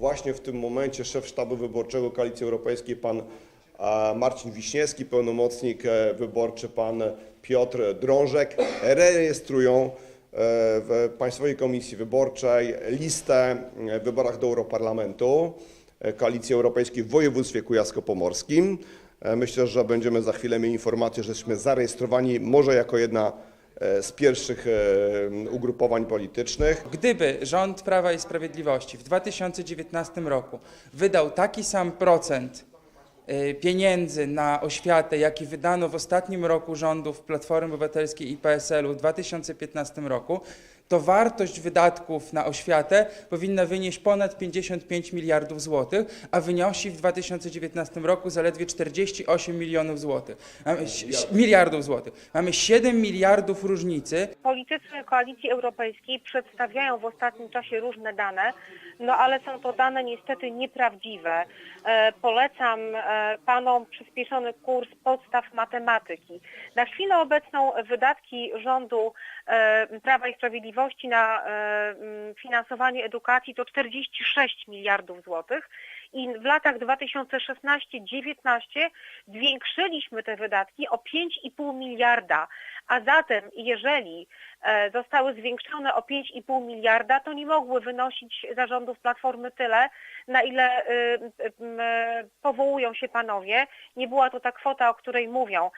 Właśnie w tym momencie szef sztabu wyborczego Koalicji Europejskiej, pan a, Marcin Wiśniewski, pełnomocnik e, wyborczy, pan Piotr Drążek, rejestrują e, w Państwowej Komisji Wyborczej listę e, w wyborach do Europarlamentu e, Koalicji Europejskiej w województwie kujawsko-pomorskim. E, Myślę, że będziemy za chwilę mieli informację, że jesteśmy zarejestrowani może jako jedna e, z pierwszych e, ugrupowań politycznych. Gdyby rząd Prawa i Sprawiedliwości w 2019 roku wydał taki sam procent y, pieniędzy na oświatę, jaki wydano w ostatnim roku rządów Platformy Obywatelskiej i PSL-u w 2015 roku, to wartość wydatków na oświatę powinna wynieść ponad 55 miliardów złotych, a wynosi w 2019 roku zaledwie 48 milionów złotych. Mamy, miliardów złotych. Mamy 7 miliardów różnicy Politycy Koalicji Europejskiej przedstawiają w ostatnim czasie różne dane, no ale są to dane niestety nieprawdziwe. E, polecam e, panom przyspieszony kurs podstaw matematyki. Na chwilę obecną wydatki rządu e, Prawa i Sprawiedliwości na e, mm, finansowanie edukacji to 46 miliardów złotych i w latach 2016-19 zwiększyliśmy te wydatki o 5,5 miliarda. A zatem jeżeli e, zostały zwiększone o 5,5 miliarda, to nie mogły wynosić zarządów Platformy tyle, na ile y, y, y, powołują się panowie. Nie była to ta kwota, o której mówią.